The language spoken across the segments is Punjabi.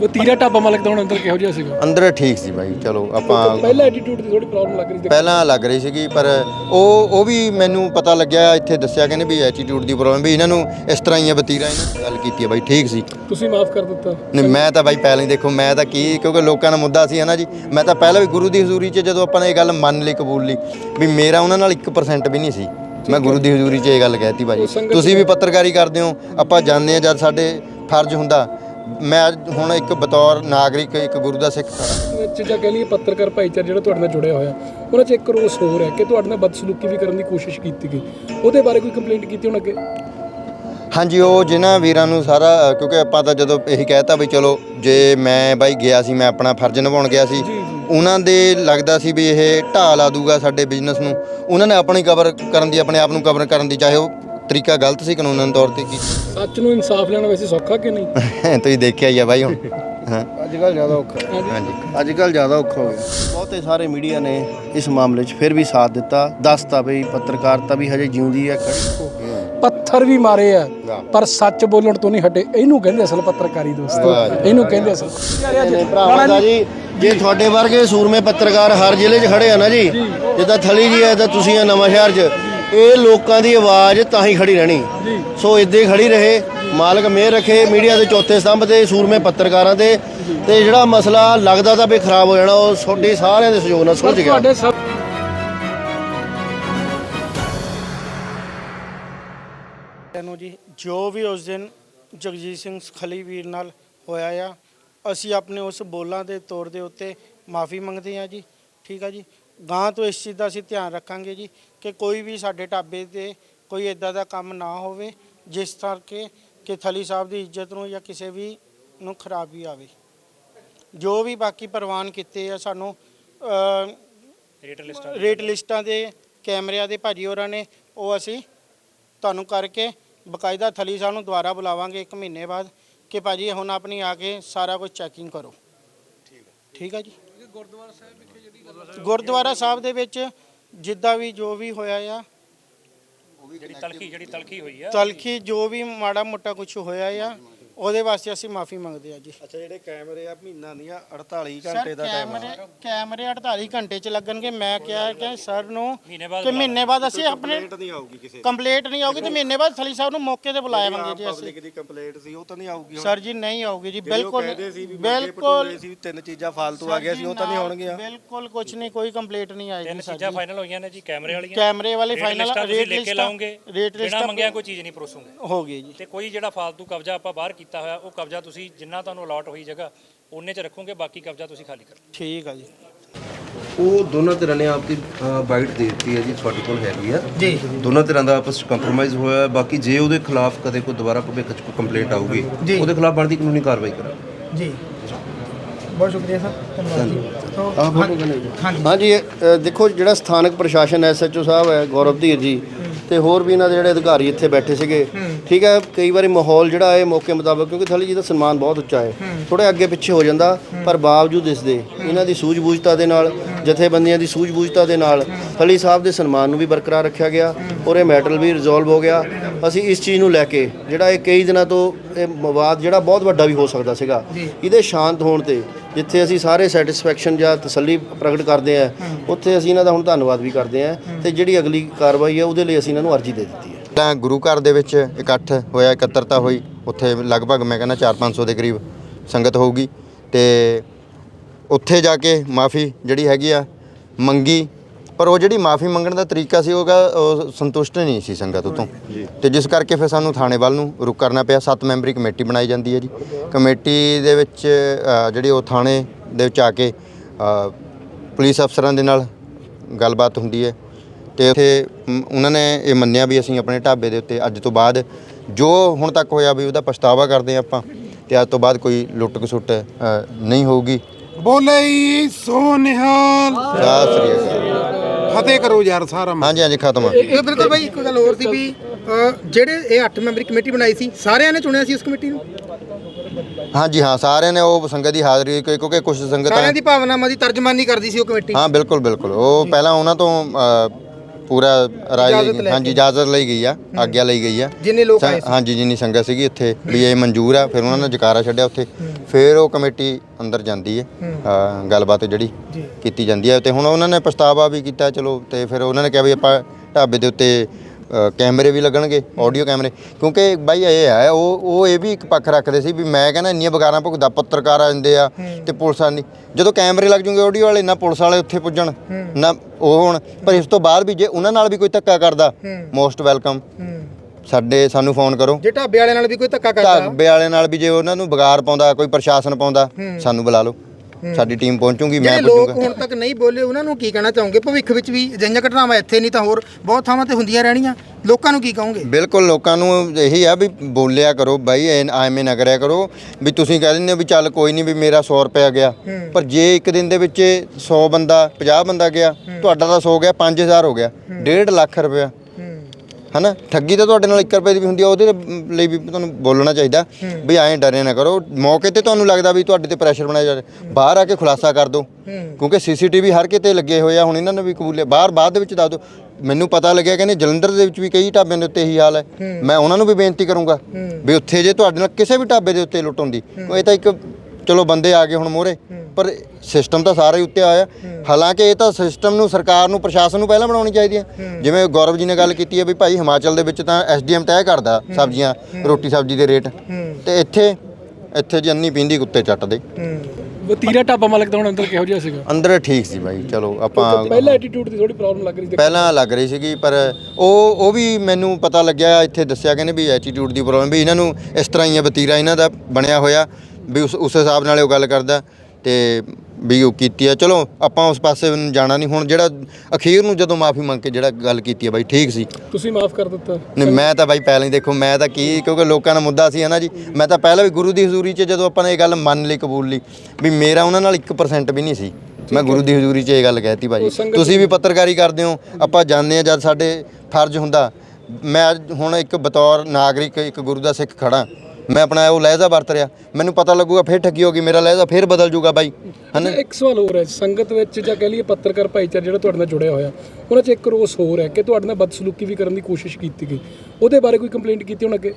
ਵਤੀਰਾ ਢਾਬਾ ਮਾਲਕ ਦਾ ਹੁਣ ਅੰਦਰ ਕਿਹੋ ਜਿਹਾ ਸੀਗਾ? ਅੰਦਰ ਠੀਕ ਸੀ ਬਾਈ ਚਲੋ ਆਪਾਂ ਪਹਿਲਾਂ ਐਟੀਟਿਊਡ ਦੀ ਥੋੜੀ ਪ੍ਰੋਬਲਮ ਲੱਗ ਰਹੀ ਸੀ। ਪਹਿਲਾਂ ਲੱਗ ਰਹੀ ਸੀਗੀ ਪਰ ਉਹ ਉਹ ਵੀ ਮੈਨੂੰ ਪਤਾ ਲੱਗਿਆ ਇੱਥੇ ਦੱਸਿਆ ਕਹਿੰਦੇ ਵੀ ਐਟੀਟਿਊਡ ਦੀ ਪ੍ਰੋਬਲਮ ਵੀ ਇਹਨਾਂ ਨੂੰ ਇਸ ਤਰ੍ਹਾਂ ਹੀ ਆ ਬਤੀਰਾ ਇਹਨਾਂ ਨੇ ਗੱਲ ਕੀਤੀ ਹੈ ਬਾਈ ਠੀਕ ਸੀ। ਤੁਸੀਂ ਮਾਫ ਕਰ ਦਿੱਤਾ। ਨਹੀਂ ਮੈਂ ਤਾਂ ਬਾਈ ਪਹਿਲਾਂ ਹੀ ਦੇਖੋ ਮੈਂ ਤਾਂ ਕੀ ਕਿਉਂਕਿ ਲੋਕਾਂ ਦਾ ਮੁੱਦਾ ਸੀ ਹੈ ਨਾ ਜੀ ਮੈਂ ਤਾਂ ਪਹਿਲਾਂ ਵੀ ਗੁਰੂ ਦੀ ਹਜ਼ੂਰੀ 'ਚ ਜਦੋਂ ਆਪਾਂ ਨੇ ਇਹ ਗੱਲ ਮੰਨ ਲਈ ਕਬੂਲ ਲਈ ਵੀ ਮੇਰਾ ਉਹਨਾਂ ਨਾਲ 1% ਵੀ ਨਹੀਂ ਸੀ। ਮੈਂ ਗੁਰੂ ਦੀ ਹਜ਼ੂਰੀ 'ਚ ਇਹ ਗੱਲ ਕਹਿਤੀ ਭਾਜੀ ਤੁਸੀਂ ਵੀ ਪੱਤਰਕਾਰੀ ਕਰਦੇ ਹੋ ਆਪਾਂ ਜਾਣਦੇ ਆ ਜਦ ਸਾਡੇ ਫਰਜ਼ ਹੁੰਦਾ ਮੈਂ ਅੱਜ ਹੁਣ ਇੱਕ ਬਤੌਰ ਨਾਗਰਿਕ ਇੱਕ ਗੁਰੂ ਦਾ ਸਿੱਖ ਖੜਾ ਚੀਜ਼ਾਂ ਕਹਿ ਲਈਏ ਪੱਤਰਕਾਰ ਭਾਈਚਾਰਾ ਜਿਹੜਾ ਤੁਹਾਡੇ ਨਾਲ ਜੁੜਿਆ ਹੋਇਆ। ਉਹਨਾਂ 'ਚ ਇੱਕ ਰੋਸ ਹੋਰ ਹੈ ਕਿ ਤੁਹਾਡੇ ਨਾਲ ਬਦਸਲੂਕੀ ਵੀ ਕਰਨ ਦੀ ਕੋਸ਼ਿਸ਼ ਕੀਤੀ ਗਈ। ਉਹਦੇ ਬਾਰੇ ਕੋਈ ਕੰਪਲੇਂਟ ਕੀਤੀ ਹੁਣ ਅੱਗੇ? ਹਾਂਜੀ ਉਹ ਜਿਨ੍ਹਾਂ ਵੀਰਾਂ ਨੂੰ ਸਾਰਾ ਕਿਉਂਕਿ ਆਪਾਂ ਤਾਂ ਜਦੋਂ ਇਹੀ ਕਹਿਤਾ ਵੀ ਚਲੋ ਜੇ ਮੈਂ ਬਾਈ ਗਿਆ ਸੀ ਮੈਂ ਆਪਣਾ ਫਰਜ਼ ਨਿਭਾਉਣ ਗਿਆ ਸੀ। ਉਹਨਾਂ ਦੇ ਲੱਗਦਾ ਸੀ ਵੀ ਇਹ ਢਾਹ ਲਾ ਦੂਗਾ ਸਾਡੇ ਬਿਜ਼ਨਸ ਨੂੰ। ਉਹਨਾਂ ਨੇ ਆਪਣੀ ਕਵਰ ਕਰਨ ਦੀ ਆਪਣੇ ਆਪ ਨੂੰ ਕਵਰ ਕਰਨ ਦੀ ਚਾਹੇ ਉਹ ਤਰੀਕਾ ਗਲਤ ਸੀ ਕਾਨੂੰਨ ਤੌਰ ਤੇ ਸੱਚ ਨੂੰ ਇਨਸਾਫ ਲੈਣਾ ਵੈਸੇ ਸੌਖਾ ਕਿ ਨਹੀਂ? ਕੀ ਤੁਸੀਂ ਦੇਖਿਆ ਹੀ ਆ ਬਾਈ ਹੁਣ। ਹਾਂ? ਅੱਜ ਕੱਲ ਜ਼ਿਆਦਾ ਔਖਾ। ਹੈ। ਹਾਂਜੀ। ਅੱਜ ਕੱਲ ਜ਼ਿਆਦਾ ਔਖਾ ਹੋ ਗਿਆ। ਬਹੁਤੇ ਸਾਰੇ ਮੀਡੀਆ ਨੇ ਇਸ ਮਾਮਲੇ 'ਚ ਫਿਰ ਵੀ ਸਾਥ ਦਿੱਤਾ ਦੱਸਤਾ ਵੀ ਪੱਤਰਕਾਰਤਾ ਵੀ ਹਜੇ ਜਿਉਂਦੀ ਹੈ ਖੜੀ ਪੱਥਰ ਵੀ ਮਾਰੇ ਆ ਪਰ ਸੱਚ ਬੋਲਣ ਤੋਂ ਨਹੀਂ ਹਟੇ। ਇਹਨੂੰ ਕਹਿੰਦੇ ਅਸਲ ਪੱਤਰਕਾਰੀ ਦੋਸਤੋ। ਇਹਨੂੰ ਕਹਿੰਦੇ ਅਸਲ ਨੇ ਭਰਾਵਾਂ ਦਾ ਜੀ ਜੇ ਤੁਹਾਡੇ ਵਰਗੇ ਸੂਰਮੇ ਪੱਤਰਕਾਰ ਹਰ ਜ਼ਿਲ੍ਹੇ 'ਚ ਖੜੇ ਆ ਨਾ ਜੀ ਜਿੱਦਾਂ ਥਲੀ ਜੀ ਹੈ ਤਾਂ ਤੁਸੀਂ ਆ ਨਵਾਂ ਸ਼ਹਿਰ 'ਚ। ਇਹ ਲੋਕਾਂ ਦੀ ਆਵਾਜ਼ ਤਾਂ ਹੀ ਖੜੀ ਰਹਿਣੀ। ਸੋ ਇੱਦਾਂ ਹੀ ਖੜੀ ਰਹੇ ਮਾਲਕ ਮਿਹਰ ਰੱਖੇ ਮੀਡੀਆ ਦੇ ਚੌਥੇ ਸਤੰਭ ਤੇ ਸੂਰਮੇ ਪੱਤਰਕਾਰਾਂ ਤੇ। ਤੇ ਜਿਹੜਾ ਮਸਲਾ ਲੱਗਦਾ ਤਾਂ ਵੀ ਖਰਾਬ ਹੋ ਜਾਣਾ ਉਹ ਤੁਹਾਡੇ ਸਾਰਿਆਂ ਦੇ ਸਹਿਯੋਗ ਨਾਲ ਸੁਲਝ ਗਿਆ। ਤੁਹਾਡੇ ਸਭ ਨੂੰ ਜੀ ਜੋ ਵੀ ਉਸ ਦਿਨ ਜਗਜੀਤ ਸਿੰਘ ਖਲੀ ਵੀਰ ਨਾਲ ਹੋਇਆ ਆ ਅਸੀਂ ਆਪਣੇ ਉਸ ਬੋਲਾਂ ਦੇ ਤੌਰ ਦੇ ਉੱਤੇ ਮਾਫੀ ਮੰਗਦੇ ਹਾਂ ਜੀ। ਠੀਕ ਆ ਜੀ। ਗਾਂ ਤੋਂ ਇਸ ਚੀਜ਼ ਦਾ ਅਸੀਂ ਧਿਆਨ ਰੱਖਾਂਗੇ ਜੀ ਕਿ ਕੋਈ ਵੀ ਸਾਡੇ ਢਾਬੇ ਤੇ ਕੋਈ ਇਦਾਂ ਦਾ ਕੰਮ ਨਾ ਹੋਵੇ ਜਿਸ ਕਰਕੇ ਕਿ ਥਲੀ ਸਾਹਿਬ ਦੀ ਇੱਜ਼ਤ ਨੂੰ ਜਾਂ ਕਿਸੇ ਵੀ ਨੂੰ ਖਰਾਬੀ ਆਵੇ। ਜੋ ਵੀ ਬਾਕੀ ਪ੍ਰਵਾਨ ਕੀਤੇ ਆ ਸਾਨੂੰ ਅ, ਰੇਟ ਲਿਸਟਾਂ ਦੇ ਕੈਮਰਿਆਂ ਦੇ ਭਾਜੀ ਹੋਰਾਂ ਨੇ ਉਹ ਅਸੀਂ ਤੁਹਾਨੂੰ ਕਰਕੇ ਬਕਾਇਦਾ ਥਲੀ ਸਾਹਿਬ ਨੂੰ ਦੁਬਾਰਾ ਬੁਲਾਵਾਂਗੇ 1 ਮਹੀਨੇ ਬਾਅਦ ਕਿ ਭਾਜੀ ਹੁਣ ਆਪਣੀ ਆ ਕੇ ਸਾਰਾ ਕੁਝ ਚੈਕਿੰਗ ਕਰੋ। ਠੀਕ ਹੈ। ਠੀਕ ਹੈ ਜੀ। ਗੁਰਦੁਆਰਾ ਸਾਹਿਬ ਦੇ ਵਿੱਚ ਜਿੱਦਾਂ ਵੀ ਜੋ ਵੀ ਹੋਇਆ ਆ ਜਿਹੜੀ ਤਲਖੀ ਜਿਹੜੀ ਤਲਖੀ ਹੋਈ ਆ। ਤਲਖੀ ਜੋ ਵੀ ਮਾੜਾ ਮੋਟਾ ਕੁਝ ਹੋਇਆ ਆ ਉਹਦੇ ਵਾਸਤੇ ਅਸੀਂ ਮਾਫੀ ਮੰਗਦੇ ਆ ਜੀ। ਅੱਛਾ ਜਿਹੜੇ ਕੈਮਰੇ ਆ ਮਹੀਨਾ ਨਹੀਂ ਆ 48 ਸਰ ਕੈਮਰੇ ਕੈਮਰੇ 48 ਘੰਟੇ ਚ ਲੱਗਣਗੇ। ਮੈਂ ਕਿਹਾ ਕਿ ਸਰ ਨੂੰ ਕਿ ਮਹੀਨੇ ਬਾਅਦ ਅਸੀਂ ਆਪਣੇ ਨਹੀਂ ਆਊਗੀ ਕਿਸੇ ਕੰਪਲੀਟ ਨਹੀਂ ਆਉਗੀ ਤੇ ਮਹੀਨੇ ਬਾਅਦ ਥਲੀ ਸਾਹਿਬ ਨੂੰ ਮੌਕੇ ਤੇ ਬੁਲਾਵਾਂਗੇ ਜੀ ਅਸੀਂ। ਦੀ ਕੰਪਲੇਂਟ ਸੀ ਉਹ ਤਾਂ ਨਹੀਂ ਆਊਗੀ ਸਰ ਜੀ ਨਹੀਂ ਆਉਗੀ ਜੀ। ਬਿਲਕੁਲ ਬਿਲਕੁਲ ਸੀ ਵੀ ਬਿਲਕੁਲ ਸੀ ਤਿੰਨ ਚੀਜ਼ਾਂ ਫਾਲਤੂ ਆ ਗਿਆ ਸੀ ਉਹ ਤਾਂ ਨਹੀਂ ਹੋਣਗੀਆਂ ਬਿਲਕੁਲ ਕੁਝ ਨਹੀਂ ਕੋਈ ਕੰਪਲੀਟ ਨਹੀਂ ਆਏਗੀ ਤਿੰਨ ਸਰ ਚੀਜ਼ਾਂ ਫਾਈਨਲ ਹੋਈਆਂ ਨੇ ਜੀ ਕੈਮਰੇ ਵਾਲੀਆਂ। ਕੈਮਰੇ ਵਾਲੇ ਰੇਟ ਫਾਈਨਲ ਲਿਸਟਾਂ ਤੁਸੀਂ ਲਿਖ ਕੇ ਲਾਉਂਗੇ ਰੇਟ ਬਿਨਾਂ ਲਿਸਟਾਂ ਮੰਗਿਆ ਕੋਈ ਚੀਜ਼ ਨਹੀਂ ਪਰੋਸੋਗੇ। ਹੋ ਗਈ ਜੀ। ਤੇ ਕੋਈ ਜਿਹੜਾ ਫਾਲਤੂ ਕਬਜ਼ਾ ਆਪਾਂ ਬਾਹਰ ਕੀਤਾ ਹੋਇਆ ਉਹ ਕਬਜ਼ਾ ਤੁਸੀਂ ਜਿੰਨਾ ਤੁਹਾਨੂੰ ਅਲਾਟ ਹੋਈ ਜਗ੍ਹਾ ਉਹਨੇ 'ਚ ਰੱਖੋਗੇ ਬਾਕੀ ਕਬਜ਼ਾ ਤੁਸੀਂ ਖਾਲੀ ਕਰੋ। ਠੀਕ ਆ ਜੀ। ਉਹ ਦੋਨਾਂ ਧਿਰਾਂ ਨੇ ਆਪਦੀ ਬਾਈਟ ਦੇ ਦਿੱਤੀ ਹੈ ਜੀ ਤੁਹਾਡੇ ਕੋਲ ਹੈਗੀ ਆ। ਜੀ। ਦੋਨਾਂ ਧਿਰਾਂ ਦਾ ਆਪਸ ਵਿੱਚ ਕੰਪਰੋਮਾਈਜ਼ ਹੋਇਆ ਹੈ। ਬਾਕੀ ਜੇ ਉਹਦੇ ਖਿਲਾਫ ਕਦੇ ਕੋਈ ਦੁਬਾਰਾ ਭਵਿੱਖ 'ਚ ਕੋਈ ਕੰਪਲੇਂਟ ਆਊਗੀ ਉਹਦੇ ਖਿਲਾਫ ਬਣਦੀ ਕਾਨੂੰਨੀ ਕਾਰਵਾਈ ਕਰਾਂਗੇ। ਜੀ। ਬਹੁਤ ਸ਼ੁਕਰੀਆ ਸਰ ਹਾਂਜੀ। ਅ, ਦੇਖੋ ਜਿਹੜਾ ਸਥਾਨਕ ਪ੍ਰਸ਼ਾਸਨ ਐਸਐਚਓ ਸਾਹਿਬ ਹੈ ਗੌਰਵਧੀਰ ਜੀ ਤੇ ਹੋਰ ਵੀ ਇਹਨਾਂ ਦੇ ਜਿਹੜੇ ਅਧਿਕਾਰੀ ਇੱਥੇ ਬੈਠੇ ਸੀਗੇ ਠੀਕ ਹੈ ਕਈ ਵਾਰੀ ਮਾਹੌਲ ਜਿਹੜਾ ਹੈ ਮੌਕੇ ਮੁਤਾਬਕ ਕਿਉਂਕਿ ਥਲੀ ਜੀ ਦਾ ਸਨਮਾਨ ਬਹੁਤ ਉੱਚਾ ਹੈ ਥੋੜਾ ਅੱਗੇ ਪਿੱਛੇ ਹੋ ਜਾਂਦਾ ਪਰ ਬਾਵਜੂਦ ਇਸ ਦੇ ਇਹਨਾਂ ਦੀ ਸੂਝ-ਬੂਝਤਾ ਦੇ ਨਾਲ ਜਥੇਬੰਦੀਆਂ ਦੀ ਸੂਝ-ਬੂਝਤਾ ਦੇ ਨਾਲ ਥਲੀ ਸਾਹਿਬ ਦੇ ਸਨਮਾਨ ਨੂੰ ਵੀ ਬਰਕਰਾਰ ਰੱਖਿਆ ਗਿਆ ਔਰ ਇਹ ਮੈਟਰ ਵੀ ਰਿਜ਼ੋਲਵ ਹੋ ਗਿਆ। ਅਸੀਂ ਇਸ ਚੀਜ਼ ਨੂੰ ਲੈ ਕੇ ਜਿਹੜਾ ਇਹ ਕਈ ਦਿਨਾਂ ਤੋਂ ਇਹ ਵਿਵਾਦ ਜਿਹੜਾ ਬਹੁਤ ਵੱਡਾ ਵੀ ਹੋ ਸਕਦਾ ਸੀਗਾ ਇਹਦੇ ਸ਼ਾਂਤ ਹੋਣ ਤੇ ਜਿੱਥੇ ਅਸੀਂ ਸਾਰੇ ਸੈਟੀਸਫੈਕਸ਼ਨ ਜਾਂ ਤਸੱਲੀ ਪ੍ਰਗਟ ਕਰਦੇ ਆ ਉੱਥੇ ਅਸੀਂ ਇਹਨਾਂ ਦਾ ਹੁਣ ਧੰਨਵਾਦ ਵੀ ਕਰਦੇ ਆ ਤੇ ਜਿਹੜੀ ਅਗਲੀ ਕਾਰਵਾਈ ਹੈ ਉਹਦੇ ਲਈ ਅਸੀਂ ਇਹਨਾਂ ਨੂੰ ਅਰਜੀ ਦੇ ਦਿੱਤੀ ਹੈ। ਤਾਂ ਗੁਰੂ ਘਰ ਦੇ ਵਿੱਚ ਇਕੱਠ ਹੋਇਆ ਇਕੱਤਰਤਾ ਹੋਈ ਉੱਥੇ ਲਗਭਗ ਮੈਂ ਕਹਿੰਦਾ 4-500 ਦੇ ਕਰੀਬ ਸੰਗਤ ਹੋਊਗੀ ਤੇ ਉੱਥੇ ਜਾ ਕੇ ਮਾਫੀ ਜਿਹੜੀ ਹੈਗੀ ਆ ਮੰਗੀ ਪਰ ਉਹ ਜਿਹੜੀ ਮਾਫੀ ਮੰਗਣ ਦਾ ਤਰੀਕਾ ਸੀ ਉਹਗਾ ਉਹ ਸੰਤੁਸ਼ਟ ਨਹੀਂ ਸੀ ਸੰਗਤ ਉਤੋਂ। ਤੇ ਜਿਸ ਕਰਕੇ ਫਿਰ ਸਾਨੂੰ ਥਾਣੇ ਵੱਲ ਨੂੰ ਰੁਕ ਕਰਨਾ ਪਿਆ। ਸੱਤ ਮੈਂਬਰੀ ਕਮੇਟੀ ਬਣਾਈ ਜਾਂਦੀ ਹੈ ਜੀ। ਕਮੇਟੀ ਦੇ ਵਿੱਚ ਅ, ਜਿਹੜੀ ਉਹ ਥਾਣੇ ਦੇ ਵਿੱਚ ਆ ਕੇ ਅ, ਪੁਲਿਸ ਅਫਸਰਾਂ ਦੇ ਨਾਲ ਗੱਲਬਾਤ ਹੁੰਦੀ ਹੈ। ਤੇ ਉੱਥੇ ਮ, ਉਹਨਾਂ ਨੇ ਇਹ ਮੰਨਿਆ ਵੀ ਅਸੀਂ ਆਪਣੇ ਢਾਬੇ ਦੇ ਉੱਤੇ ਅੱਜ ਤੋਂ ਬਾਅਦ ਜੋ ਹੁਣ ਤੱਕ ਹੋਇਆ ਵੀ ਉਹਦਾ ਪਛਤਾਵਾ ਕਰਦੇ ਹਾਂ ਆਪਾਂ ਤੇ ਅੱਜ ਤੋਂ ਬਾਅਦ ਕੋਈ ਲੁੱਟ ਖਸੁੱਟ ਅ, ਨਹੀਂ ਹੋਊਗੀ। ਬੋਲੇ ਸੋ ਨਿਹਾਲ ਸਤਿ ਸ੍ਰੀ ਅਕਾਲ। ਫਤਿਹ ਕਰੋ ਯਾਰ ਸਾਰਾ ਹਾਂਜੀ ਹਾਂਜੀ ਖਤਮ ਆ। ਇਹ ਬਿਲਕੁਲ ਭਾਈ ਇੱਕ ਗੱਲ ਹੋਰ ਸੀ ਵੀ ਅ, ਜਿਹੜੇ ਇਹ 8 ਮੈਂਬਰੀ ਕਮੇਟੀ ਬਣਾਈ ਸੀ ਸਾਰਿਆਂ ਨੇ ਚੁਣਿਆ ਸੀ ਉਸ ਕਮੇਟੀ ਨੂੰ? ਹਾਂਜੀ ਹਾਂ ਸਾਰਿਆਂ ਨੇ ਉਹ ਸੰਗਤ ਦੀ ਹਾਜ਼ਰੀ ਕਿਉਂ- ਕਿਉਂਕਿ ਕੁਝ ਸੰਗਤਾਂ ਸਾਰਿਆਂ ਦੀ ਭਾਵਨਾਵਾਂ ਦੀ ਤਰਜਮਾਨੀ ਕਰਦੀ ਸੀ ਉਹ ਕਮੇਟੀ। ਹਾਂ ਬਿਲਕੁਲ ਬਿਲਕੁਲ। ਉਹ ਪਹਿਲਾਂ ਉਹਨਾਂ ਤੋਂ ਅ, ਪੂਰਾ ਇਜਾਜ਼ਤ ਲਈ ਲੈ ਹਾਂਜੀ। ਇਜਾਜ਼ਤ ਲਈ ਗਈ ਆ ਆਗਿਆ ਲਈ ਗਈ ਆ। ਜਿੰਨੇ ਲੋਕ ਆਏ ਸੀ। ਹਾਂਜੀ ਜਿੰਨੀ ਸੰਗਤ ਸੀਗੀ ਇੱਥੇ ਵੀ ਇਹ ਮਨਜ਼ੂਰ ਆ ਫਿਰ ਉਹਨਾਂ ਨੇ ਜਕਾਰਾ ਛੱਡਿਆ ਉੱਥੇ। ਫਿਰ ਉਹ ਕਮੇਟੀ ਅੰਦਰ ਜਾਂਦੀ ਹੈ। ਗੱਲਬਾਤ ਜਿਹੜੀ ਕੀਤੀ ਜਾਂਦੀ ਹੈ ਤੇ ਹੁਣ ਉਹਨਾਂ ਨੇ ਪਛਤਾਵਾ ਵੀ ਕੀਤਾ ਚਲੋ ਤੇ ਫਿਰ ਉਹਨਾਂ ਨੇ ਕਿਹਾ ਵੀ ਆਪਾਂ ਢਾਬੇ ਦੇ ਉੱਤੇ ਕੈਮਰੇ ਵੀ ਲੱਗਣਗੇ ਆਡੀਓ ਕੈਮਰੇ। ਕਿਉਂਕਿ ਬਾਈ ਇਹ ਹੈ ਉਹ ਉਹ ਇਹ ਵੀ ਇੱਕ ਪੱਖ ਰੱਖਦੇ ਸੀ ਵੀ ਮੈਂ ਕਹਿੰਦਾ ਇੰਨੀਆਂ ਬਗਾਰਾਂ ਭੁਗਦਾ ਪੱਤਰਕਾਰ ਆ ਜਾਂਦੇ ਆ ਤੇ ਪੁਲਿਸ ਆਂਦੀ ਜਦੋਂ ਕੈਮਰੇ ਲੱਗ ਜੂਗੇ ਆਡੀਓ ਵਾਲੇ ਨਾ ਪੁਲਿਸ ਵਾਲੇ ਉੱਥੇ ਪੁੱਜਣ ਨਾ ਉਹ ਹੁਣ। ਪਰ ਇਸ ਤੋਂ ਬਾਅਦ ਵੀ ਜੇ ਉਹਨਾਂ ਨਾਲ ਵੀ ਕੋਈ ਧੱਕਾ ਕਰਦਾ ਮੋਸਟ ਵੈਲਕਮ ਸਾਡੇ ਸਾਨੂੰ ਫੋਨ ਕਰੋ। ਜੇ ਢਾਬੇ ਵਾਲਿਆਂ ਨਾਲ ਵੀ ਕੋਈ ਧੱਕਾ ਕਰਦਾ। ਢਾਬੇ ਵਾਲੇ ਨਾਲ ਵੀ ਜੇ ਉਹਨਾਂ ਨੂੰ ਵਿਗਾੜ ਪਾਉਂਦਾ ਕੋਈ ਪ੍ਰਸ਼ਾਸਨ ਪਾਉਂਦਾ ਸਾਨੂੰ ਬੁਲਾ ਲਓ। ਸਾਡੀ ਟੀਮ ਪਹੁੰਚੂਗੀ ਮੈਂ ਜਿਹੜੇ ਲੋਕ ਹੁਣ ਤੱਕ ਨਹੀਂ ਬੋਲੇ ਉਹਨਾਂ ਨੂੰ ਕੀ ਕਹਿਣਾ ਚਾਹੋਗੇ? ਭਵਿੱਖ ਵਿੱਚ ਵੀ ਅਜਿਹੀਆਂ ਘਟਨਾਵਾਂ ਇੱਥੇ ਨਹੀਂ ਤਾਂ ਹੋਰ ਬਹੁਤ ਥਾਵਾਂ ਤੇ ਹੁੰਦੀਆਂ ਰਹਿਣੀਆਂ। ਲੋਕਾਂ ਨੂੰ ਕੀ ਕਹੋਗੇ? ਬਿਲਕੁਲ ਲੋਕਾਂ ਨੂੰ ਇਹੀ ਆ ਵੀ ਬੋਲਿਆ ਕਰੋ ਬਾਈ ਐ- ਐਵੇਂ ਨਾ ਕਰਿਆ ਕਰੋ। ਵੀ ਤੁਸੀਂ ਕਹਿ ਦਿੰਦੇ ਹੋ ਵੀ ਚੱਲ ਕੋਈ ਨਹੀਂ ਵੀ ਮੇਰਾ 100 ਰੁਪਇਆ ਗਿਆ। ਪਰ ਜੇ ਇੱਕ ਦਿਨ ਦੇ ਵਿੱਚ 100 ਬੰਦਾ 50 ਬੰਦਾ ਗਿਆ ਤੁਹਾਡਾ ਤਾਂ 100 ਗਿਆ 5000 ਹੋ ਗਿਆ। 1.5 ਲੱਖ ਰੁਪਇਆ। ਹਨਾ? ਠੱਗੀ ਤਾਂ ਤੁਹਾਡੇ ਨਾਲ 1 ਰੁਪਏ ਦੀ ਵੀ ਹੁੰਦੀ ਆ ਉਹਦੇ ਲਈ ਵੀ ਤੁਹਾਨੂੰ ਬੋਲਣਾ ਚਾਹੀਦਾ। ਵੀ ਐਂ ਡਰੇ ਨਾ ਕਰੋ। ਮੌਕੇ ਤੇ ਤੁਹਾਨੂੰ ਲੱਗਦਾ ਵੀ ਤੁਹਾਡੇ ਤੇ ਪ੍ਰੈਸ਼ਰ ਬਣਾਇਆ ਜਾ ਰਿਹਾ। ਬਾਹਰ ਆ ਕੇ ਖੁਲਾਸਾ ਕਰ ਦਿਓ। ਕਿਉਂਕਿ ਸੀਸੀਟੀਵੀ ਹਰ ਕਿਤੇ ਲੱਗੇ ਹੋਏ ਆ ਹੁਣ ਇਹਨਾਂ ਨੇ ਵੀ ਕਬੂਲਿਆ ਬਾਹਰ ਬਾਅਦ ਦੇ ਵਿੱਚ ਦੱਸ ਦਿਓ। ਮੈਨੂੰ ਪਤਾ ਲੱਗਿਆ ਕਹਿੰਦੇ ਜਲੰਧਰ ਦੇ ਵਿੱਚ ਵੀ ਕਈ ਢਾਬਿਆਂ ਦੇ ਉੱਤੇ ਇਹੀ ਹਾਲ ਹੈ। ਮੈਂ ਉਹਨਾਂ ਨੂੰ ਵੀ ਬੇਨਤੀ ਕਰੂੰਗਾ ਵੀ ਉੱਥੇ ਜੇ ਤੁਹਾਡੇ ਨਾਲ ਕਿਸੇ ਵੀ ਢਾਬੇ ਦੇ ਉੱਤੇ ਲੁੱਟ ਹੁੰਦੀ ਇਹ ਤਾਂ ਇੱਕ ਚਲੋ ਬੰਦੇ ਆ ਗਏ ਹੁਣ ਮੋਰੇ ਪਰ ਸਿਸਟਮ ਤਾਂ ਸਾਰਾ ਹੀ ਉੱਤੇ ਆਇਆ। ਹਾਲਾਂਕਿ ਇਹ ਤਾਂ ਸਿਸਟਮ ਨੂੰ ਸਰਕਾਰ ਨੂੰ ਪ੍ਰਸ਼ਾਸਨ ਨੂੰ ਪਹਿਲਾਂ ਬਣਾਉਣੀ ਚਾਹੀਦੀ ਹੈ। ਜਿਵੇਂ ਗੌਰਵ ਜੀ ਨੇ ਗੱਲ ਕੀਤੀ ਹੈ ਵੀ ਭਾਈ ਹਿਮਾਚਲ ਦੇ ਵਿੱਚ ਤਾਂ ਐਸਡੀਐਮ ਤੈਅ ਕਰਦਾ ਸਬਜ਼ੀਆਂ ਰੋਟੀ ਸਬਜ਼ੀ ਦੇ ਰੇਟ। ਤੇ ਇੱਥੇ ਇੱਥੇ ਜੰਨੀ ਪੀਂਦੀ ਕੁੱਤੇ ਚੱਟਦੇ। ਵਤੀਰਾ ਢਾਬਾ ਮਾਲਕ ਦਾ ਹੁਣ ਅੰਦਰ ਕਿਹੋ ਜਿਹਾ ਸੀਗਾ? ਅੰਦਰ ਠੀਕ ਸੀ ਬਾਈ ਚਲੋ ਆਪਾਂ ਪਹਿਲਾਂ ਐਟੀਟਿਊਡ ਦੀ ਥੋੜੀ ਪ੍ਰੋਬਲਮ ਲੱਗ ਰਹੀ ਸੀ। ਪਹਿਲਾਂ ਲੱਗ ਰਹੀ ਸੀਗੀ ਪਰ ਉਹ ਉਹ ਵੀ ਮੈਨੂੰ ਪਤਾ ਲੱਗਿਆ ਇੱਥੇ ਦੱਸਿਆ ਕਹਿੰਦੇ ਵੀ ਐਟੀਟਿਊਡ ਦੀ ਪ੍ਰੋਬਲਮ ਵੀ ਇਹਨਾਂ ਨੂੰ ਇਸ ਤਰ੍ਹਾਂ ਹੀ ਆ ਵਤੀਰਾ ਇਹਨਾਂ ਦਾ ਬਣਿਆ ਹੋਇਆ। ਵੀ ਉਸ ਉਸ ਹਿਸਾਬ ਨਾਲ ਉਹ ਗੱਲ ਕਰਦਾ ਤੇ ਵੀ ਉਹ ਕੀਤੀ ਆ। ਚਲੋ ਆਪਾਂ ਉਸ ਪਾਸੇ ਨੂੰ ਜਾਣਾ ਨਹੀਂ। ਹੁਣ ਜਿਹੜਾ ਅਖੀਰ ਨੂੰ ਜਦੋਂ ਮਾਫੀ ਮੰਗ ਕੇ ਜਿਹੜਾ ਗੱਲ ਕੀਤੀ ਆ ਬਾਈ ਠੀਕ ਸੀ। ਤੁਸੀਂ ਮਾਫ ਕਰ ਦਿੱਤਾ। ਨਹੀਂ ਮੈਂ ਤਾਂ ਬਾਈ ਪਹਿਲਾਂ ਹੀ ਦੇਖੋ ਮੈਂ ਤਾਂ ਕੀ ਕਿਉਂਕਿ ਲੋਕਾਂ ਦਾ ਮੁੱਦਾ ਸੀ ਹੈ ਨਾ ਜੀ। ਮੈਂ ਤਾਂ ਪਹਿਲਾਂ ਵੀ ਗੁਰੂ ਦੀ ਹਜ਼ੂਰੀ 'ਚ ਜਦੋਂ ਆਪਾਂ ਨੇ ਇਹ ਗੱਲ ਮੰਨ ਲਈ ਕਬੂਲ ਲਈ ਵੀ ਮੇਰਾ ਉਹਨਾਂ ਨਾਲ 1% ਵੀ ਨਹੀਂ ਸੀ। ਮੈਂ ਗੁਰੂ ਦੀ ਹਜ਼ੂਰੀ 'ਚ ਇਹ ਗੱਲ ਕਹਿਤੀ ਭਾਜੀ। ਤੁਸੀਂ ਵੀ ਪੱਤਰਕਾਰੀ ਕਰਦੇ ਹੋ ਆਪਾਂ ਜਾਣਦੇ ਆ ਜਦ ਸਾਡੇ ਫਰਜ਼ ਹੁੰਦਾ। ਮੈਂ ਹੁਣ ਇੱਕ ਬਤੌਰ ਨਾਗਰਿਕ ਇੱਕ ਗੁਰੂ ਦਾ ਸਿੱਖ ਖੜਾ ਮੈਂ ਆਪਣਾ ਉਹ ਲਹਿਜ਼ਾ ਵਰਤ ਰਿਹਾ। ਮੈਨੂੰ ਪਤਾ ਲੱਗੂਗਾ ਫਿਰ ਠੱਗੀ ਹੋ ਗਈ ਮੇਰਾ ਲਹਿਜ਼ਾ ਫਿਰ ਬਦਲ ਜੂਗਾ ਬਾਈ। ਹਨਾ? ਇੱਕ ਸਵਾਲ ਹੋਰ ਹੈ ਸੰਗਤ ਵਿੱਚ ਜਾਂ ਕਹਿ ਲਈਏ ਪੱਤਰਕਾਰ ਭਾਈਚਾਰਾ ਜਿਹੜਾ ਤੁਹਾਡੇ ਨਾਲ ਜੁੜਿਆ ਹੋਇਆ ਉਹਨਾਂ 'ਚ ਇੱਕ ਰੋਸ ਹੋਰ ਹੈ ਕਿ ਤੁਹਾਡੇ ਨਾਲ ਬਦਸਲੂਕੀ ਵੀ ਕਰਨ ਦੀ ਕੋਸ਼ਿਸ਼ ਕੀਤੀ ਗਈ। ਉਹਦੇ ਬਾਰੇ ਕੋਈ ਕੰਪਲੇਂਟ ਕੀਤੀ ਹੁਣ ਅੱਗੇ?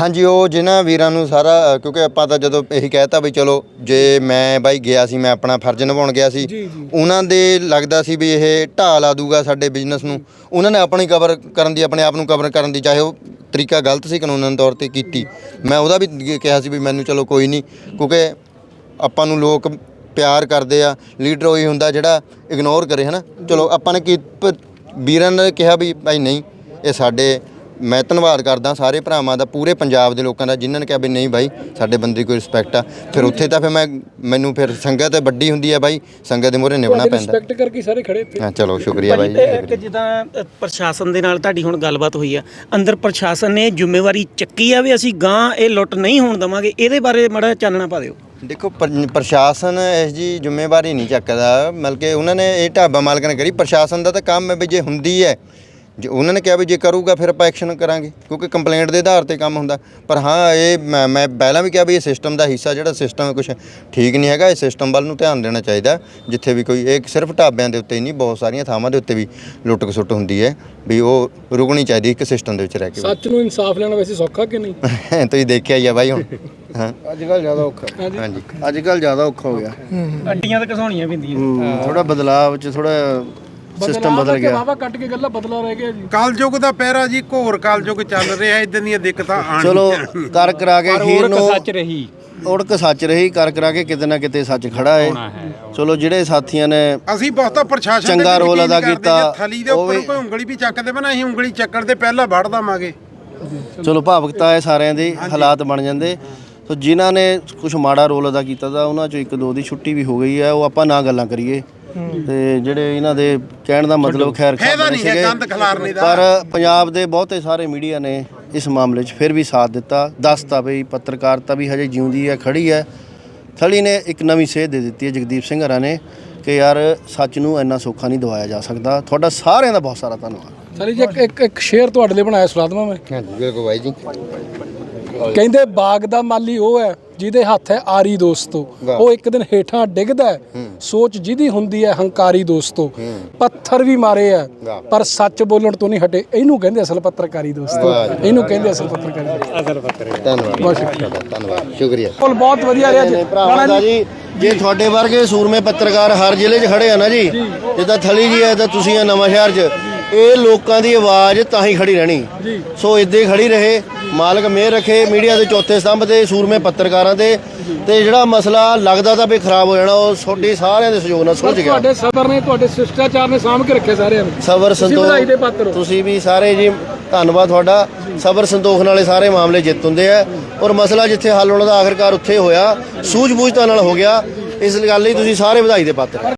ਹਾਂਜੀ ਉਹ ਜਿਨ੍ਹਾਂ ਵੀਰਾਂ ਨੂੰ ਸਾਰਾ ਕਿਉਂਕਿ ਆਪਾਂ ਤਾਂ ਜਦੋਂ ਇਹੀ ਕਹਿਤਾ ਵੀ ਚਲੋ ਜੇ ਮੈਂ ਬਾਈ ਗਿਆ ਸੀ ਮੈਂ ਆਪਣਾ ਫਰਜ਼ ਨਿਭਾਉਣ ਗਿਆ ਸੀ। ਉਹਨਾਂ ਦੇ ਲੱਗਦਾ ਸੀ ਵੀ ਇਹ ਢਾਹ ਲਾ ਦੂਗਾ ਸਾਡੇ ਬਿਜ਼ਨਸ ਨੂੰ। ਉਹਨਾਂ ਨੇ ਆਪਣੀ ਕਵਰ ਕਰਨ ਦੀ ਆਪਣੇ ਆਪ ਨੂੰ ਕਵਰ ਕਰਨ ਦੀ ਚਾਹੇ ਉਹ ਤਰੀਕਾ ਗਲਤ ਸੀ ਕਾਨੂੰਨ ਤੌਰ ਤੇ ਕੀਤੀ। ਮੈਂ ਉਹਦਾ ਵੀ ਕਿਹਾ ਸੀ ਵੀ ਮੈਨੂੰ ਚਲੋ ਕੋਈ ਨਹੀਂ, ਕਿਉਂਕਿ ਆਪਾਂ ਨੂੰ ਲੋਕ ਪਿਆਰ ਕਰਦੇ ਆ, ਲੀਡਰ ਉਹੀ ਹੁੰਦਾ ਜਿਹੜਾ ਇਗਨੋਰ ਕਰੇ, ਹਨਾ? ਚਲੋ ਆਪਾਂ ਨੇ ਕੀ ਵੀਰਾਂ ਨੇ ਕਿਹਾ ਵੀ ਭਾਈ ਨਹੀਂ, ਇਹ ਸਾਡੇ ਮੈਂ ਧੰਨਵਾਦ ਕਰਦਾ ਸਾਰੇ ਭਰਾਵਾਂ ਦਾ ਪੂਰੇ ਪੰਜਾਬ ਦੇ ਲੋਕਾਂ ਦਾ ਜਿਨ੍ਹਾਂ ਨੇ ਕਿਹਾ ਵੀ ਨਹੀਂ ਭਾਈ ਸਾਡੇ ਬੰਦੇ ਕੋਈ ਰਿਸਪੈਕਟ ਆ। ਫਿਰ ਉੱਥੇ ਤਾਂ ਫਿਰ ਮੈਂ ਮੈਨੂੰ ਫਿਰ ਸੰਗਤ ਵੱਡੀ ਹੁੰਦੀ ਆ ਭਾਈ ਸੰਗਤ ਦੇ ਮੂਹਰੇ ਨਿਭਣਾ ਪੈਂਦਾ। ਰਿਸਪੈਕਟ ਕਰਕੇ ਸਾਰੇ ਖੜੇ ਇੱਥੇ ਹਾਂ ਚਲੋ ਸ਼ੁਕਰੀਆ ਬਾਈ। ਇੱਕ ਜਿੱਦਾਂ ਅ, ਪ੍ਰਸ਼ਾਸਨ ਦੇ ਨਾਲ ਤੁਹਾਡੀ ਹੁਣ ਗੱਲਬਾਤ ਹੋਈ ਆ। ਅੰਦਰ ਪ੍ਰਸ਼ਾਸਨ ਨੇ ਜ਼ਿੰਮੇਵਾਰੀ ਚੱਕੀ ਆ ਵੀ ਅਸੀਂ ਗਾਂ ਇਹ ਲੁੱਟ ਨਹੀਂ ਹੋਣ ਦਵਾਂਗੇ ਇਹਦੇ ਬਾਰੇ ਮੜਾ ਚਾਨਣਾ ਪਾ ਦਿਓ। ਦੇਖੋ ਪਰ- ਪ੍ਰਸ਼ਾਸਨ ਇਸ ਜੀ ਜ਼ਿੰਮੇਵਾਰੀ ਨਹੀਂ ਚੱਕਦਾ। ਮਤਲਬ ਕਿ ਉਹਨਾਂ ਨੇ ਇਹ ਢਾਬਾ ਮਾਲਕ ਨੇ ਕਰੀ ਪ੍ਰਸ਼ਾਸਨ ਦਾ ਤਾਂ ਕੰਮ ਹੈ ਵੀ ਜੇ ਹੁੰਦੀ ਹੈ ਜੇ ਉਹਨਾਂ ਨੇ ਕਿਹਾ ਵੀ ਜੇ ਕਰੂਗਾ ਫਿਰ ਆਪਾਂ ਐਕਸ਼ਨ ਕਰਾਂਗੇ ਕਿਉਂਕਿ ਕੰਪਲੇਂਟ ਦੇ ਆਧਾਰ ਤੇ ਕੰਮ ਹੁੰਦਾ। ਪਰ ਹਾਂ ਇਹ ਮੈਂ ਮੈਂ ਪਹਿਲਾਂ ਵੀ ਕਿਹਾ ਵੀ ਇਹ ਸਿਸਟਮ ਦਾ ਹਿੱਸਾ ਜਿਹੜਾ ਸਿਸਟਮ ਹੈ ਕੁਝ ਠੀਕ ਨਹੀਂ ਹੈਗਾ ਇਹ ਸਿਸਟਮ ਵੱਲ ਨੂੰ ਧਿਆਨ ਦੇਣਾ ਚਾਹੀਦਾ ਜਿੱਥੇ ਵੀ ਕੋਈ ਇਹ ਸਿਰਫ ਢਾਬਿਆਂ ਦੇ ਉੱਤੇ ਹੀ ਨਹੀਂ ਬਹੁਤ ਸਾਰੀਆਂ ਥਾਵਾਂ ਦੇ ਉੱਤੇ ਵੀ ਲੁੱਟ ਖਸੁੱਟ ਹੁੰਦੀ ਹੈ ਵੀ ਉਹ ਰੁਕਣੀ ਚਾਹੀਦੀ ਇੱਕ ਸਿਸਟਮ ਦੇ ਵਿੱਚ ਰਹਿ ਕੇ। ਸੱਚ ਨੂੰ ਇਨਸਾਫ ਲੈਣਾ ਵੈਸੇ ਸੌਖਾ ਕਿ ਨਹੀਂ? ਤੁਸੀਂ ਦੇਖਿਆ ਹੀ ਆ ਬਾਈ ਹੁਣ ਹਾਂ। ਅੱਜ ਕੱਲ ਜ਼ਿਆਦਾ ਔਖਾ। ਹਾਂਜੀ। ਅੱਜ ਕੱਲ ਜ਼ਿਆਦਾ ਔਖਾ ਹੋ ਗਿਆ। ਅੱਡੀਆਂ ਤਾਂ ਘਸਾਉਣੀਆਂ ਪੈਂਦੀਆਂ ਥੋੜਾ ਬਦਲਾਅ ਚ ਥੋੜਾ ਸਿਸਟਮ ਬਦਲ ਗਿਆ। ਵਾਵਾ ਕੱਟ ਕੇ ਗੱਲਾਂ ਬਦਲਾ ਰਹਿ ਗਿਆ ਜੀ। ਕਲਯੁਗ ਦਾ ਪਹਿਰਾ ਜੀ ਘੋਰ ਕਲਯੁਗ ਚੱਲ ਰਿਹਾ ਇਦਾਂ ਦੀਆਂ ਦਿੱਕਤਾਂ ਆਣ ਚਲੋ ਕਰ ਕਰਾ ਕੇ ਖੀਰ ਨੂੰ ਸੱਚ ਰਹੀ। ਉੜਕ ਸੱਚ ਰਹੀ ਕਰ ਕਰਾ ਕੇ ਕਿਤੇ ਨਾ ਕਿਤੇ ਸੱਚ ਖੜਾ ਹੈ ਚਲੋ ਜਿਹੜੇ ਸਾਥੀਆਂ ਨੇ ਅਸੀਂ ਬਹੁਤਾ ਪ੍ਰਸ਼ਾਸਨ ਚੰਗਾ ਰੋਲ ਅਦਾ ਕੀਤਾ, ਥਲੀ ਦੇ ਉੱਪਰ ਕੋਈ ਉਂਗਲੀ ਵੀ ਚੱਕਦੇ ਬਣਾ ਅਸੀਂ ਉਂਗਲੀ ਚੱਕਣ ਦੇ ਪਹਿਲਾਂ ਵੜ ਦਵਾਂਗੇ। ਚਲੋ ਭਾਵਕਤਾ ਹੈ ਸਾਰਿਆਂ ਦੇ ਹਾਲਾਤ ਬਣ ਜਾਂਦੇ। ਸੋ ਜਿਨ੍ਹਾਂ ਨੇ ਕੁਝ ਮਾੜਾ ਰੋਲ ਅਦਾ ਕੀਤਾ ਤਾਂ ਉਹਨਾਂ ਚੋਂ ਇੱਕ ਦੋ ਦੀ ਛੁੱਟੀ ਵੀ ਹੋ ਗਈ ਹੈ ਉਹ ਆਪਾਂ ਨਾ ਗੱਲਾਂ ਕਰੀਏ। ਤੇ ਜਿਹੜੇ ਇਹਨਾਂ ਦੇ ਕਹਿਣ ਦਾ ਮਤਲਬ ਖੈਰ ਫਾਇਦਾ ਨਹੀਂ ਹੈ। ਗੰਦ ਖਿਲਾਰਨੇ ਦਾ। ਪਰ ਪੰਜਾਬ ਦੇ ਬਹੁਤੇ ਸਾਰੇ ਮੀਡੀਆ ਨੇ ਇਸ ਮਾਮਲੇ 'ਚ ਫਿਰ ਵੀ ਸਾਥ ਦਿੱਤਾ ਦੱਸਤਾ ਵੀ ਪੱਤਰਕਾਰਤਾ ਵੀ ਹਜੇ ਜਿਉਂਦੀ ਹੈ ਖੜੀ ਹੈ। ਥਲੀ ਨੇ ਇੱਕ ਨਵੀਂ ਸੇਧ ਦੇ ਦਿੱਤੀ ਹੈ ਜਗਦੀਪ ਸਿੰਘ ਹਰਾ ਨੇ ਕਿ ਯਾਰ ਸੱਚ ਨੂੰ ਇੰਨਾ ਸੌਖਾ ਨਹੀਂ ਦਵਾਇਆ ਜਾ ਸਕਦਾ। ਤੁਹਾਡਾ ਸਾਰਿਆਂ ਦਾ ਬਹੁਤ ਸਾਰਾ ਧੰਨਵਾਦ। ਸਾਲੀ ਜੀ ਇੱਕ ਇੱਕ ਸ਼ੇਅਰ ਤੁਹਾਡੇ ਲਈ ਬਣਾਇਆ ਸੁਣਾ ਦੇਵਾਂ ਮੈਂ। ਹਾਂਜੀ ਬਿਲਕੁਲ ਬਾਈ ਜੀ। ਕਹਿੰਦੇ ਬਾਗ ਦਾ ਮਾਲੀ ਉਹ ਹੈ ਜਿਹਦੇ ਹੱਥ ਹੈ ਆਰੀ ਦੋਸਤੋ। ਉਹ ਇੱਕ ਦਿਨ ਹੇਠਾਂ ਡਿੱਗਦਾ ਹੈ। ਸੋਚ ਜਿਹਦੀ ਹੁੰਦੀ ਹੈ ਹੰਕਾਰੀ ਦੋਸਤੋ। ਪੱਥਰ ਵੀ ਮਾਰੇ ਆ ਪਰ ਸੱਚ ਬੋਲਣ ਤੋਂ ਨਹੀਂ ਹਟੇ। ਇਹਨੂੰ ਕਹਿੰਦੇ ਅਸਲ ਪੱਤਰਕਾਰੀ ਦੋਸਤੋ। ਇਹਨੂੰ ਕਹਿੰਦੇ ਅਸਲ ਪੱਤਰਕਾਰੀ ਧੰਨਵਾਦ। ਬਹੁਤ ਸ਼ੁਕਰੀਆ। ਧੰਨਵਾਦ ਸ਼ੁਕਰੀਆ। ਕੋਲ ਬਹੁਤ ਵਧੀਆ ਰਿਹਾ ਜੀ। ਭਰਾਵਾਂ ਦਾ ਜੀ। ਜੇ ਤੁਹਾਡੇ ਵਰਗੇ ਸੂਰਮੇ ਪੱਤਰਕਾਰ ਹਰ ਜ਼ਿਲ੍ਹੇ 'ਚ ਖੜੇ ਆ ਨਾ ਜੀ ਜਿੱਦਾਂ ਥਲੀ ਜੀ ਹੈ ਤਾਂ ਤੁਸੀਂ ਆ ਨਵਾਂ ਸ਼ਹਿਰ 'ਚ। ਇਹ ਲੋਕਾਂ ਦੀ ਆਵਾਜ਼ ਤਾਂ ਹੀ ਖੜੀ ਰਹਿਣੀ। ਸੋ ਇੱਦਾਂ ਹੀ ਖੜੀ ਰਹੇ ਮਾਲਕ ਮਿਹਰ ਰੱਖੇ ਮੀਡੀਆ ਦੇ ਚੌਥੇ ਸਤੰਭ ਤੇ ਸੂਰਮੇ ਪੱਤਰਕਾਰਾਂ ਤੇ ਤੇ ਜਿਹੜਾ ਮਸਲਾ ਲੱਗਦਾ ਤਾਂ ਵੀ ਖਰਾਬ ਹੋ ਜਾਣਾ ਉਹ ਤੁਹਾਡੀ ਸਾਰਿਆਂ ਦੇ ਸਹਿਯੋਗ ਨਾਲ ਸੁਲਝ ਗਿਆ। ਤੁਹਾਡੇ ਸਬਰ ਨੇ ਤੁਹਾਡੇ ਸ਼ਿਸ਼ਟਾਚਾਰ ਨੇ ਸਾਂਭ ਕੇ ਰੱਖੇ ਸਾਰਿਆਂ ਨੂੰ। ਸਬਰ ਤੁਸੀਂ ਵਧਾਈ ਦੇ ਪਾਤਰ ਸੰਤੋਖ। ਤੁਸੀਂ ਵੀ ਸਾਰੇ ਜੀ ਧੰਨਵਾਦ ਤੁਹਾਡਾ। ਸਬਰ ਸੰਤੋਖ ਨਾਲੇ ਸਾਰੇ ਮਾਮਲੇ ਜਿੱਤ ਹੁੰਦੇ ਆ। ਔਰ ਮਸਲਾ ਜਿੱਥੇ ਹੱਲ ਹੋਣਾ ਦਾ ਆਖਰਕਾਰ ਉੱਥੇ ਹੋਇਆ ਸੂਝ-ਬੂਝਤਾ ਨਾਲ ਹੋ ਗਿਆ। ਇਸ ਗੱਲ ਲਈ ਤੁਸੀਂ ਸਾਰੇ ਵਧਾਈ ਦੇ ਪਾਤਰ।